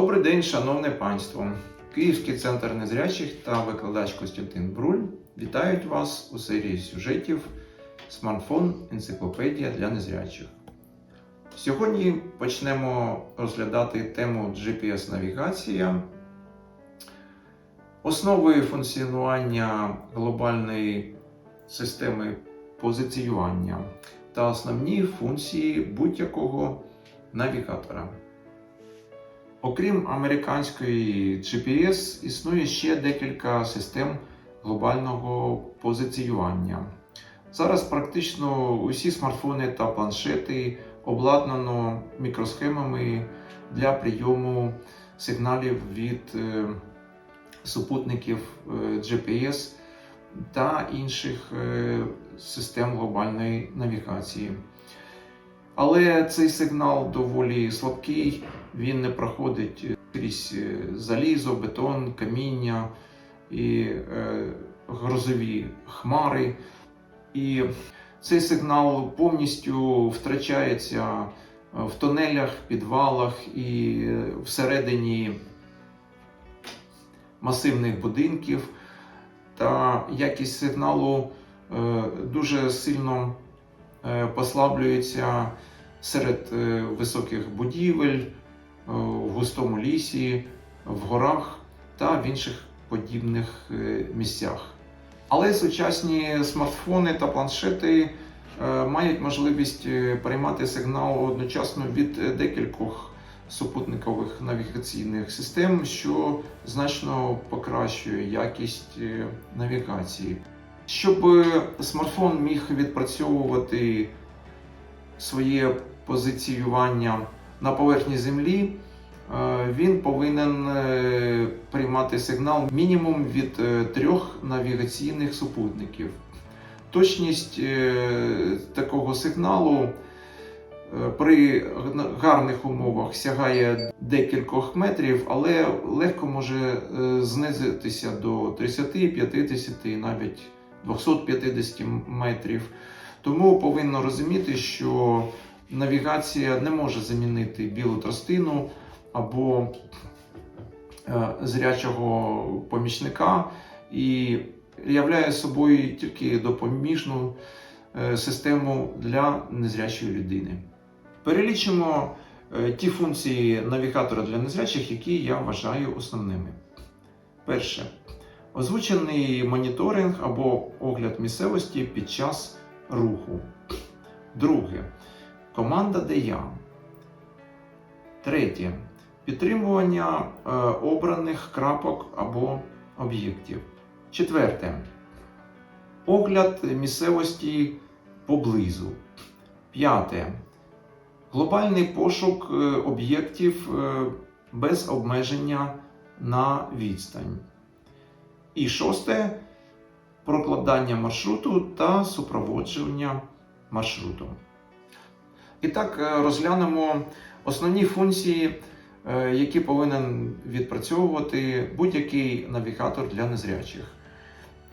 Добрий день, шановне панство! Київський центр незрячих та викладач Костянтин Бруль вітають вас у серії сюжетів Смартфон Енциклопедія для незрячих. Сьогодні почнемо розглядати тему GPS-навігація, основи функціонування глобальної системи позиціювання та основні функції будь-якого навігатора. Окрім американської GPS, існує ще декілька систем глобального позиціювання. Зараз практично усі смартфони та планшети обладнано мікросхемами для прийому сигналів від е, супутників е, GPS та інших е, систем глобальної навігації. Але цей сигнал доволі слабкий, він не проходить крізь е, залізо, бетон, каміння і е, грозові хмари. І цей сигнал повністю втрачається в тунелях, підвалах і всередині масивних будинків. Та якість сигналу е, дуже сильно е, послаблюється серед е, високих будівель, е, в густому лісі, в горах та в інших подібних е, місцях. Але сучасні смартфони та планшети мають можливість приймати сигнал одночасно від декількох супутникових навігаційних систем, що значно покращує якість навігації. Щоб смартфон міг відпрацьовувати своє позиціювання на поверхні землі, е, він повинен е, приймати сигнал мінімум від е, трьох навігаційних супутників. Точність такого сигналу при гарних умовах сягає декількох метрів, але легко може знизитися до 30, 50, навіть 250 метрів. Тому повинно розуміти, що навігація не може замінити білу тростину або е, зрячого помічника і являє собою тільки допоміжну е, систему для незрячої людини. Перелічимо е, ті функції навігатора для незрячих, які я вважаю основними. Перше. Озвучений моніторинг або огляд місцевості під час руху. Друге. Команда ДЯ. Третє. Підтримування е, обраних крапок або об'єктів. Четверте. Огляд місцевості поблизу. П'яте. Глобальний пошук е, об'єктів е, без обмеження на відстань. І шосте прокладання маршруту та супроводження маршруту. І так е, розглянемо основні функції, е, які повинен відпрацьовувати будь-який навігатор для незрячих.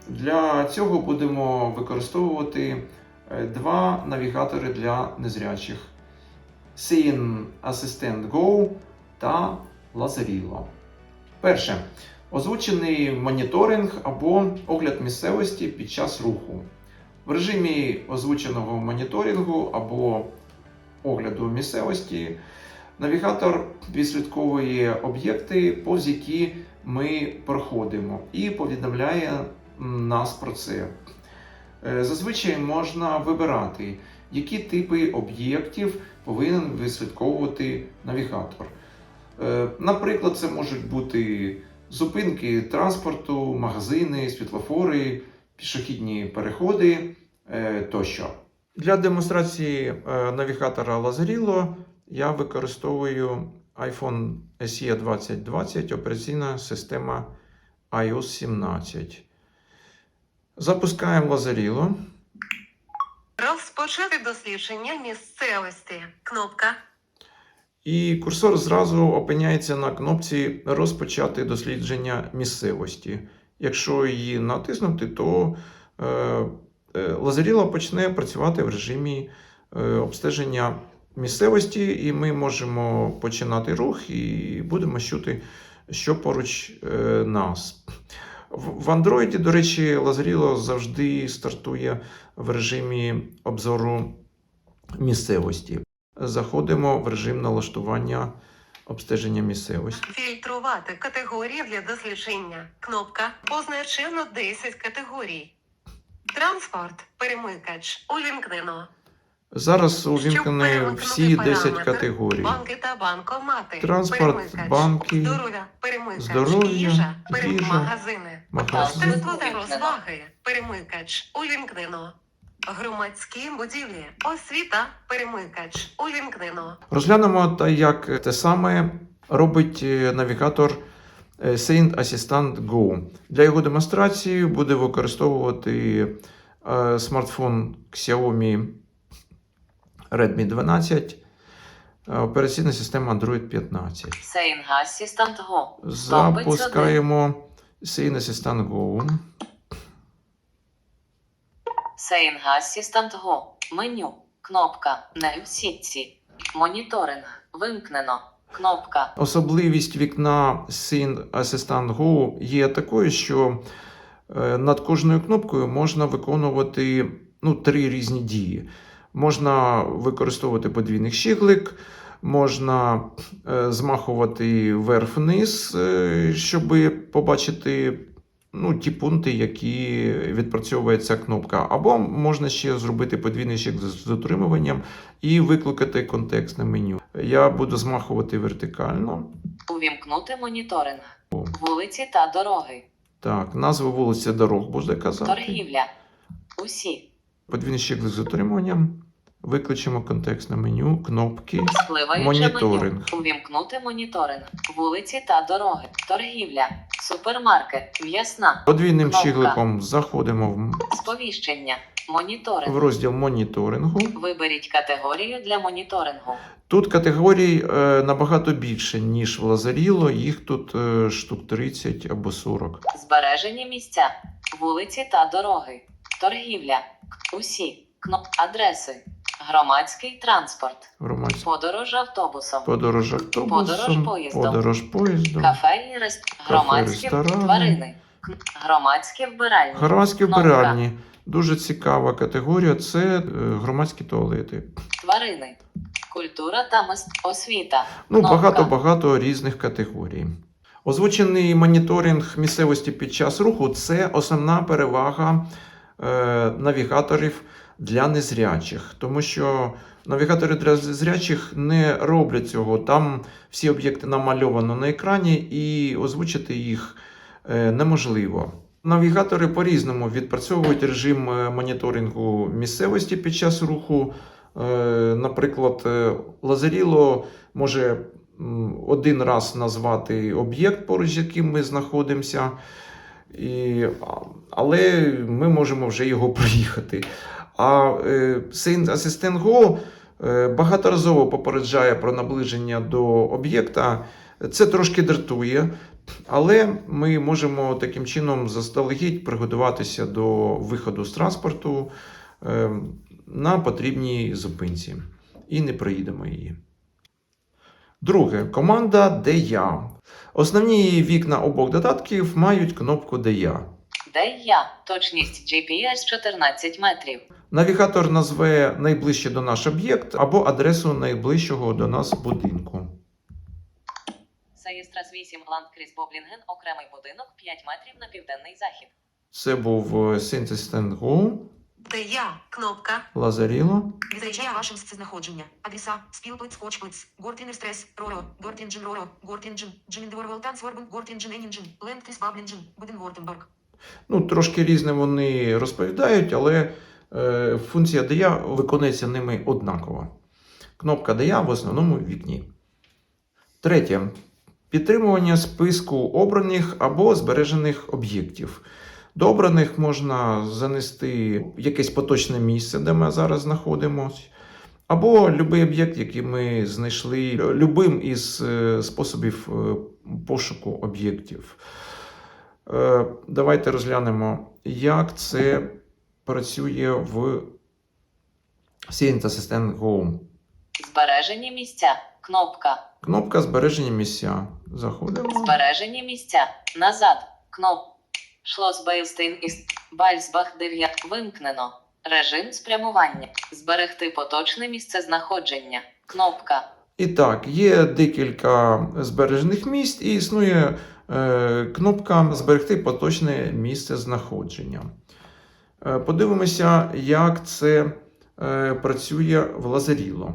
Для цього будемо використовувати е, два навігатори для незрячих: Seeing Assistant Go та Lazarillo. Перше. Озвучений моніторинг або огляд місцевості під час руху. В режимі озвученого моніторингу або огляду місцевості навігатор відслідковує об'єкти, повз які ми проходимо, і повідомляє нас про це. Е, Зазвичай можна вибирати, які типи об'єктів повинен відслідковувати навігатор. Е, Наприклад, це можуть бути зупинки транспорту, магазини, світлофори, пішохідні переходи е, тощо. Для демонстрації е, навігатора Lazarillo я використовую iPhone SE 2020 операційна система iOS 17. Запускаємо Lazarillo. Розпочати дослідження місцевості. Кнопка. І курсор зразу опиняється на кнопці Розпочати дослідження місцевості. Якщо її натиснути, то е, е, Лазаріло почне працювати в режимі е, обстеження місцевості, і ми можемо починати рух і будемо чути, що поруч нас. В Android, до речі, Лазаріло завжди стартує в режимі обзору місцевості. Заходимо в режим налаштування обстеження місцевості. Фільтрувати категорії для дослідження. Кнопка. Позначено 10 категорій. Транспорт. Перемикач. Увімкнено. Зараз увімкнені всі 10 категорій. Банки та банкомати. Транспорт, перемикач, банки, здоров'я, перемикач, здоров'я, їжа, перем- їжа, магазини. магазини. Та розваги. Перемикач. Увімкнено. Громадські будівлі. Освіта. Перемикач. Увімкнено. Розглянемо, та як те саме робить е, навігатор е, Saint Assistant Go. Для його демонстрації буде використовувати е, смартфон Xiaomi Redmi 12, е, операційна система Android 15. Saying Assistant Go. Запускаємо Saint Assistant Go. Saying Assistant Go. Меню. Кнопка. Не в сітці. Моніторинг. Вимкнено. Кнопка. Особливість вікна Scene Assistant Go є такою, що е, над кожною кнопкою можна виконувати ну, три різні дії. Можна використовувати подвійний щиглик, можна е, змахувати вверх-вниз, е, щоб побачити ну, ті пункти, які відпрацьовує ця кнопка. Або можна ще зробити подвійний щиглик з затримуванням і викликати контекстне меню. Я буду змахувати вертикально. Увімкнути моніторинг. О. Вулиці та дороги. Так, назва вулиці дорог буде казати. Торгівля. Усі. Подвійний щиглик з затримуванням. Викличемо контекстне меню, кнопки. Спливаюче Моніторинг. меню. Увімкнути моніторинг. Вулиці та дороги. Торгівля. Супермаркет. М'ясна. Подвійним Кнопка. щигликом заходимо в- Сповіщення. моніторинг. в розділ моніторингу. Виберіть категорію для моніторингу. Тут категорій е, набагато більше, ніж в Лазаріло. Їх тут е, штук 30 або 40. Збережені місця. Вулиці та дороги. Торгівля. Усі. Кноп. Адреси. Громадський транспорт. Громадська Подорож автобусом. подорож автобусом, Подорож поїздом. подорож поїздом. Кафе і рест... Громадські ресторани. тварини. Громадські вбиральні. Громадські вбиральні. Дуже цікава категорія це е, громадські туалети. Тварини. Культура та мист... освіта. Ну, багато-багато різних категорій. Озвучений моніторинг місцевості під час руху це основна перевага е, навігаторів для незрячих, тому що навігатори для незрячих не роблять цього. Там всі об'єкти намальовано на екрані, і озвучити їх е, неможливо. Навігатори по-різному відпрацьовують режим е, моніторингу місцевості під час руху. Е, Наприклад, Лазаріло може один раз назвати об'єкт, поруч з яким ми знаходимося, і, але ми можемо вже його проїхати. А е, Saint Assistant Go е, багаторазово попереджає про наближення до об'єкта. Це трошки дратує, але ми можемо таким чином заздалегідь приготуватися до виходу з транспорту е, на потрібній зупинці і не проїдемо її. Друге, команда Де я. Основні вікна обох додатків мають кнопку Де я. Де я? Точність GPS 14 метрів. Навігатор назве найближче до наш об'єкт або адресу найближчого до нас будинку. Саєстрас 8 Ландкріс Боблінген, окремий будинок 5 метрів на південний захід. Це був е, Assistant Go, Де я? Кнопка. Лазаріло. Відречає ваше місцезнаходження. Адреса, спілпиць, скотчпиць, Гортінерстрес, Роро, Гортінджен Роро, Гортінджен, Джиміндуарвел Тансворбен, Гортінджен Енінджен, Лендкріс Баблінджен, Буденвортенберг. Ну, трошки різне вони розповідають, але функція DIA виконується ними однаково. Кнопка DIA в основному вікні. Третє. Підтримування списку обраних або збережених об'єктів. До обраних можна занести якесь поточне місце, де ми зараз знаходимося. Або будь-який об'єкт, який ми знайшли любим із е, способів е, пошуку об'єктів. Е, Давайте розглянемо, як це працює в Saint Assistant Go. Збережені місця. Кнопка. Кнопка збереження місця. Заходимо. Збережені місця. Назад. Кноп. Шлосбейлстейн із Бальсбах 9. Вимкнено. Режим спрямування. Зберегти поточне місце знаходження. Кнопка. І так, є декілька збережених місць, і існує е, кнопка Зберегти поточне місце знаходження. Е, подивимося, як це е, працює в Лазаріло.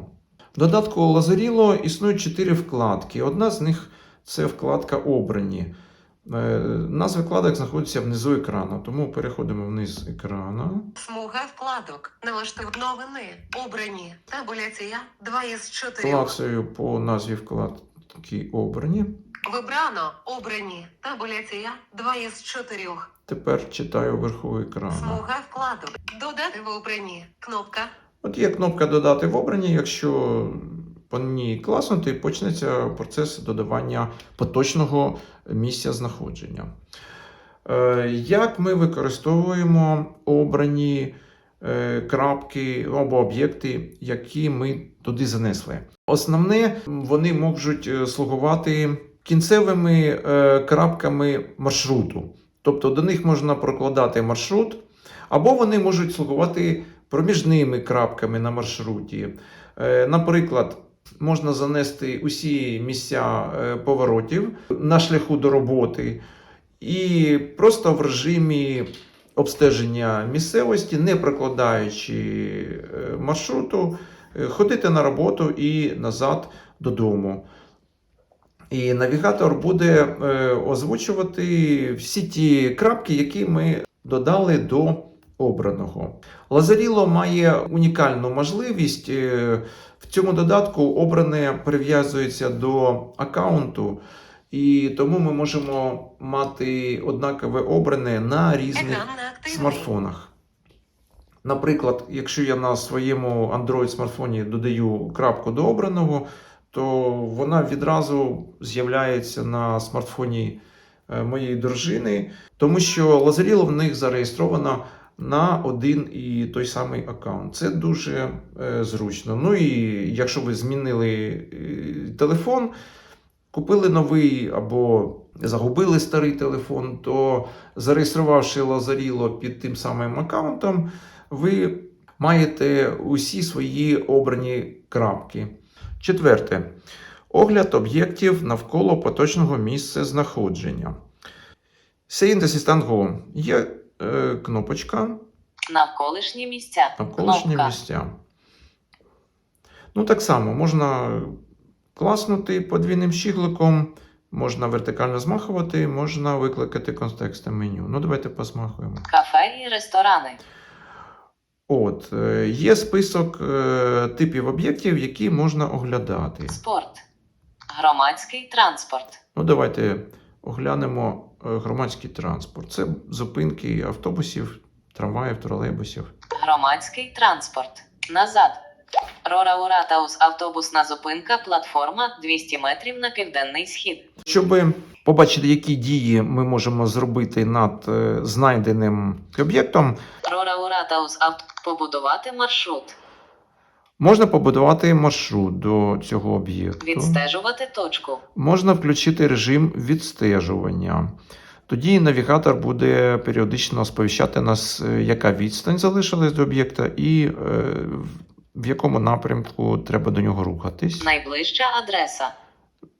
В додатку Лазаріло існують чотири вкладки. Одна з них це вкладка Обрані. Е, назви вкладок знаходяться внизу екрану, тому переходимо вниз екрану. Смуга вкладок. Налаштуй новини. Обрані. Табуляція 2 із 4. Клацаю по назві вкладки Обрані. Вибрано. Обрані. Табуляція 2 із 4. Тепер читаю вверху екрану. Смуга вкладок. Додати в обрані. Кнопка. От є кнопка Додати в обрані. Якщо по ній класнути, почнеться процес додавання поточного місця знаходження. Е, Як ми використовуємо обрані е, крапки або об'єкти, які ми туди занесли? Основне, вони можуть е, слугувати кінцевими крапками маршруту. Тобто до них можна прокладати маршрут, або вони можуть слугувати проміжними крапками на маршруті. Е, Наприклад, можна занести усі місця е, поворотів на шляху до роботи, і просто в режимі обстеження місцевості, не прокладаючи е, маршруту, ходити на роботу і назад додому. І навігатор буде е, озвучувати всі ті крапки, які ми додали до обраного. Лазаріло має унікальну можливість. е, В цьому додатку обране прив'язується до аккаунту, і тому ми можемо мати однакове обране на різних смартфонах. Наприклад, якщо я на своєму Android смартфоні додаю крапку до обраного, то вона відразу з'являється на смартфоні е, моєї дружини, тому що Лазаріло в них зареєстровано на один і той самий аккаунт. Це дуже е, зручно. Ну і якщо ви змінили е, телефон, купили новий або загубили старий телефон, то зареєструвавши Лазаріло під тим самим аккаунтом, ви маєте усі свої обрані крапки. Четверте. Огляд об'єктів навколо поточного місця знаходження. Assistant Є е, кнопочка Навколишні місця. навколишні Кнопка. місця. Ну, так само можна класнути подвійним щігликом, можна вертикально змахувати, можна викликати контекстне меню. Ну, давайте посмахуємо. Кафе і ресторани. От, е, є список е, типів об'єктів, які можна оглядати. Спорт. Громадський транспорт. Ну, давайте оглянемо е, громадський транспорт. Це зупинки автобусів, трамваїв, тролейбусів. Громадський транспорт. Назад. Рора Уратаус автобусна зупинка, платформа 200 метрів на південний схід. Щоб побачити, які дії ми можемо зробити над е, знайденим об'єктом, Рора Уратаус авто. Побудувати маршрут. можна побудувати маршрут до цього об'єкту. Відстежувати точку. Можна включити режим відстежування. Тоді навігатор буде періодично сповіщати нас, е, яка відстань залишилась до об'єкта і е, в- якому напрямку треба до нього рухатись. Найближча адреса.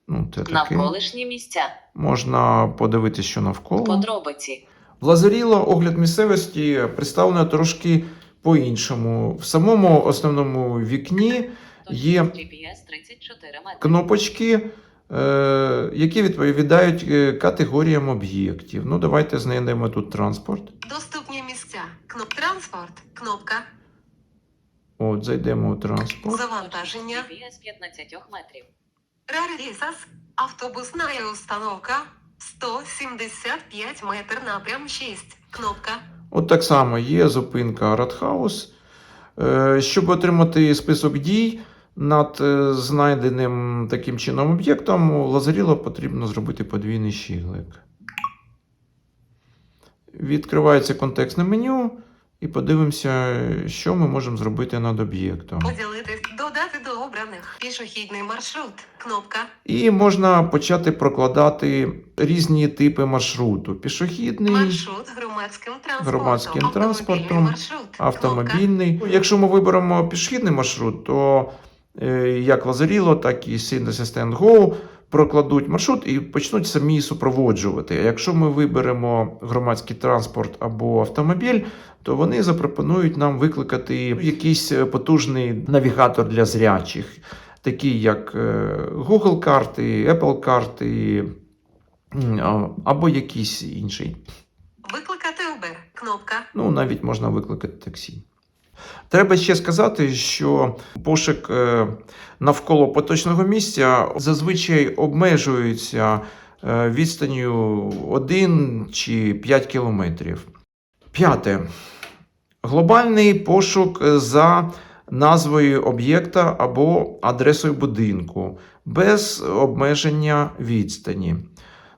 Ну, це таке. Навколишні місця. Можна подивитися, що навколо. Подробиці. В Лазаріло огляд місцевості представлено трошки по-іншому. В самому основному вікні Є GPS 34 кнопочки, е, які відповідають е, категоріям об'єктів. Ну, давайте знайдемо тут транспорт. Доступні місця. Кноп транспорт. Кнопка. От, зайдемо у транспорт. Завантаження. GPS 15 метрів. Рарісас. Автобусна установка. 175 метр напрям 6. Кнопка. От так само є зупинка Радхаус. Е, Щоб отримати список дій над е, знайденим таким чином об'єктом, у Лазаріло потрібно зробити подвійний щіглик. Відкривається контекстне меню, і подивимося, що ми можемо зробити над об'єктом. Поділитись, додати до обраних. Пішохідний маршрут. Кнопка. І можна почати прокладати різні типи маршруту: пішохідний, Маршрут громадським транспортом. Громадським транспортом, Маршрут. Кнопка. автомобільний. Якщо ми виберемо пішохідний маршрут, то е, як Лазаріло, так і Assistant Go прокладуть маршрут і почнуть самі супроводжувати. А якщо ми виберемо громадський транспорт або автомобіль, то вони запропонують нам викликати якийсь е, потужний навігатор для зрячих, такі як е, Google карти, Apple карти або якийсь інший. Викликати Uber. Кнопка. Ну, навіть можна викликати таксі. Треба ще сказати, що пошук е, навколо поточного місця зазвичай обмежується е, відстанню 1 чи 5 кілометрів. П'яте. Глобальний пошук за назвою об'єкта або адресою будинку без обмеження відстані.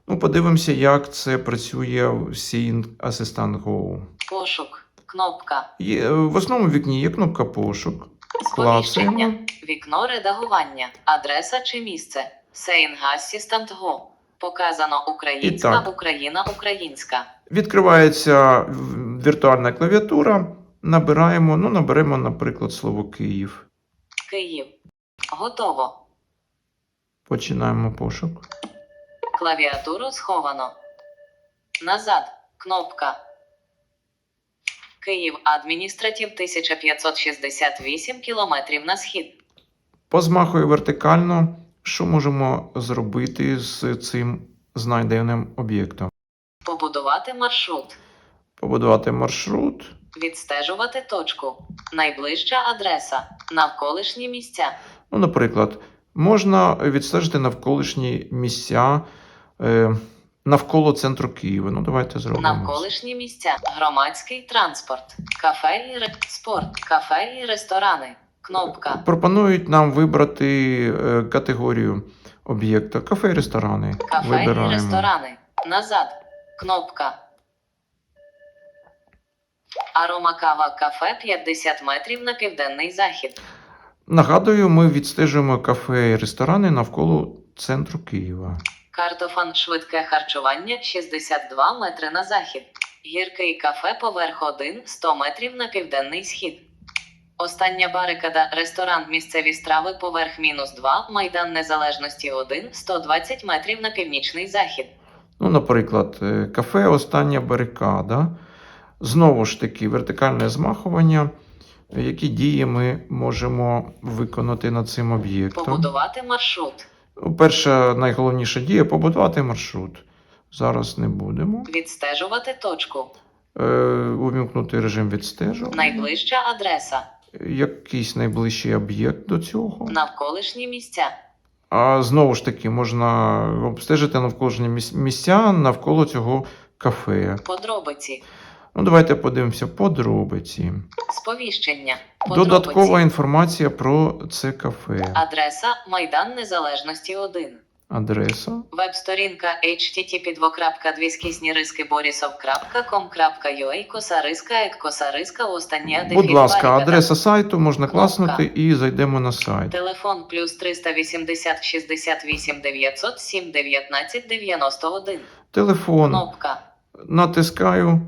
Ну, подивимося, як це працює в Seeing Assistant Go. Пошук. Кнопка. Є, в основному вікні є кнопка пошук. Клацаємо. Сповіщення. Вікно редагування. Адреса чи місце. Saying Показано українська, так. Україна, українська. Відкривається віртуальна клавіатура. Набираємо, ну, наберемо, наприклад, слово Київ. Київ. Готово. Починаємо пошук. Клавіатуру сховано. Назад. Кнопка. Київ адміністратив 1568 кілометрів на схід. Позмахую вертикально. Що можемо зробити з цим знайденим об'єктом? Побудувати маршрут. Побудувати маршрут. Відстежувати точку. Найближча адреса. Навколишні місця. Ну, наприклад, можна відстежити навколишні місця е, навколо центру Києва. Ну, давайте зробимо. Навколишні місця. Громадський транспорт. Кафе і ре... спорт. Кафе і ресторани. Кнопка. Пропонують нам вибрати е, категорію об'єкта кафе і ресторани. Кафе Вибираємо. і ресторани. Назад. Кнопка. Арома кава кафе 50 метрів на південний захід. Нагадую, ми відстежуємо кафе і ресторани навколо центру Києва. Картофан швидке харчування 62 метри на захід. Гіркий кафе поверх 1 100 метрів на південний схід. Остання барикада ресторан місцеві страви поверх мінус 2 Майдан Незалежності 1 120 метрів на північний захід. Ну, наприклад, е, кафе Остання барикада. Знову ж таки, вертикальне змахування. Які дії ми можемо виконати над цим об'єктом? Побудувати маршрут. Перша найголовніша дія побудувати маршрут. Зараз не будемо. Відстежувати точку. Е, увімкнути режим відстежування. Найближча адреса. Якийсь найближчий об'єкт до цього. Навколишні місця. А знову ж таки, можна обстежити навколишні місця навколо цього кафе. Подробиці. Ну, давайте подивимося подробиці. Сповіщення. Подробиці. Додаткова інформація про це кафе. Адреса Майдан Незалежності 1. Адреса. Веб-сторінка http borisov.com.ua косариска ет косариска остання Будь ласка, адреса сайту можна класнути і зайдемо на сайт. Телефон плюс 380 68 907 19 91. Телефон. Кнопка. Натискаю.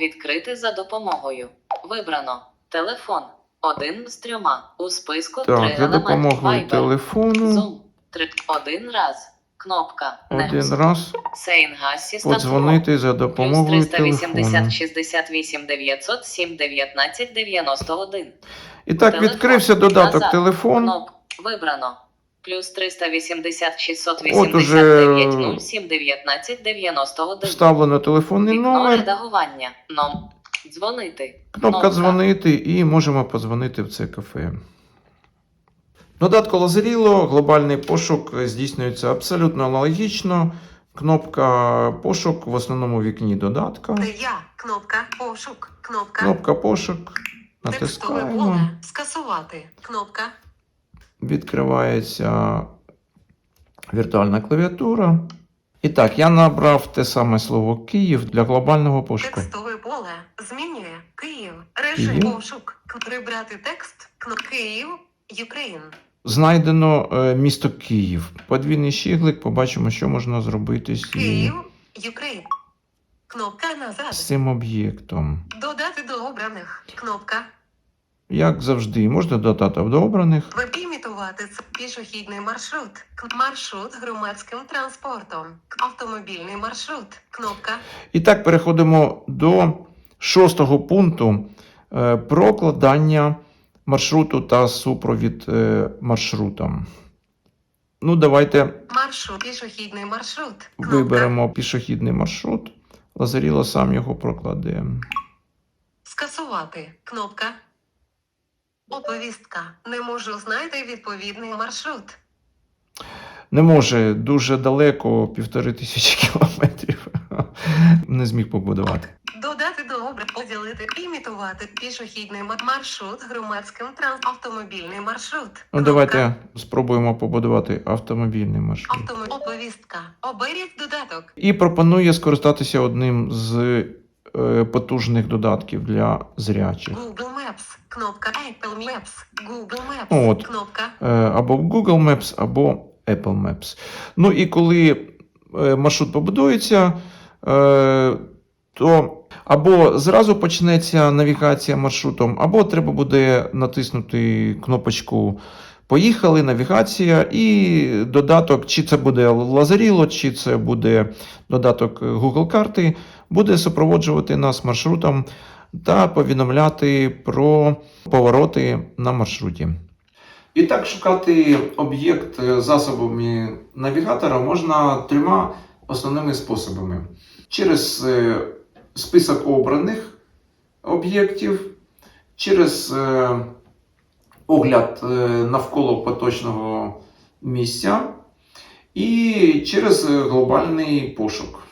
Відкрити за допомогою. Вибрано. Телефон. Один з трьома. У списку Так, три за допомогою Viber. телефону. Zoom. Три. Один раз. Кнопка. Один раз Сейн Assistant подзвонити за допомогою 380 телефону. 68 907 19 91. І так Телефон. відкрився додаток Назад. телефон. Кноп. Вибрано. Плюс 380 От 689 уже 07 19 91. Вставлено телефонний Вікно номер. редагування. Ном. Дзвонити. Кнопка дзвонити і можемо подзвонити в це кафе. В додатку Лазеріло глобальний пошук здійснюється абсолютно аналогічно. Кнопка пошук в основному вікні додатка. Де я. Кнопка. Пошук. Кнопка. Кнопка пошук. Текстове Натискаємо. поле. Скасувати. Кнопка. Відкривається віртуальна клавіатура. І так, я набрав те саме слово Київ для глобального пошуку. Текстове поле. змінює Київ. Режим Київ. пошук. Прибрати текст. Київ. Україн. Знайдено е, місто Київ. Подвійний щіглик, побачимо, що можна зробити з, Київ. Україн. Кнопка назад. з цим об'єктом. Додати до обраних. Кнопка. Як завжди, можна додати до обраних. Випімітувати це пішохідний маршрут. Маршрут громадським транспортом. Автомобільний маршрут. Кнопка. І так переходимо до шостого пункту е, прокладання маршруту та супровід е, маршрутом. Ну, давайте Маршрут. Пішохідний маршрут. Кнопка. виберемо пішохідний маршрут. Лазаріло сам його прокладе. Скасувати. Кнопка. Оповістка. Не можу знайти відповідний маршрут. Не може дуже далеко, півтори тисячі кілометрів. Не зміг побудувати. Додати до образ, поділити, імітувати пішохідний маршрут громадським транс автомобільний маршрут. Ну, давайте спробуємо побудувати автомобільний маршрут. Автомо... Оповістка. Оберіть додаток. І пропонує скористатися одним з е, потужних додатків для зрячих. Google Maps. Кнопка Apple Maps. Google Maps. От. Кнопка. Е, або Google Maps, або Apple Maps. Ну і коли е, маршрут побудується, е, то або зразу почнеться навігація маршрутом, або треба буде натиснути кнопочку Поїхали, навігація, і додаток, чи це буде Лазаріло, чи це буде додаток Google карти, буде супроводжувати нас маршрутом та повідомляти про повороти на маршруті. І так шукати об'єкт засобами навігатора можна трьома основними способами: через е, список обраних об'єктів, через е, огляд е, навколо поточного місця і через глобальний пошук.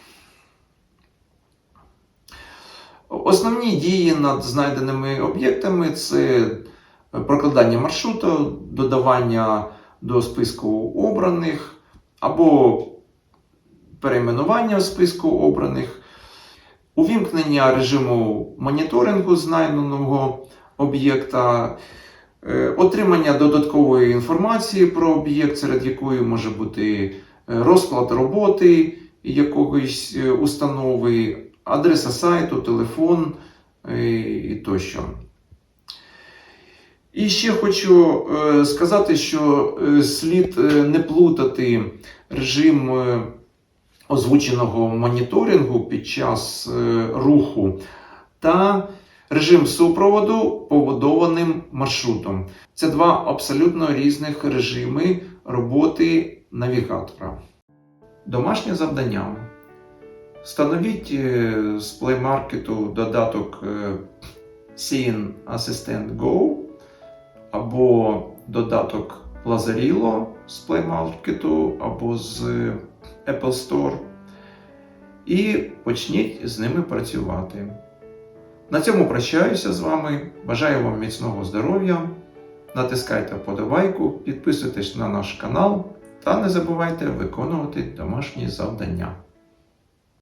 Основні дії над знайденими об'єктами це прокладання маршруту, додавання до списку обраних або перейменування списку обраних, увімкнення режиму моніторингу знайденого об'єкта, е, отримання додаткової інформації про об'єкт, серед якої може бути е, розклад роботи якоїсь е, установи, адреса сайту, телефон е, і тощо. І ще хочу е, сказати, що е, слід не плутати режим озвученого моніторингу під час руху та режим супроводу побудованим маршрутом. Це два абсолютно різних режими роботи навігатора. Домашнє завдання. Встановіть е, з Play Market додаток е, Seeing Assistant Go або додаток Lazarillo з Play Market або з Apple Store. І почніть з ними працювати. На цьому прощаюся з вами. Бажаю вам міцного здоров'я. Натискайте вподобайку, підписуйтесь на наш канал та не забувайте виконувати домашні завдання.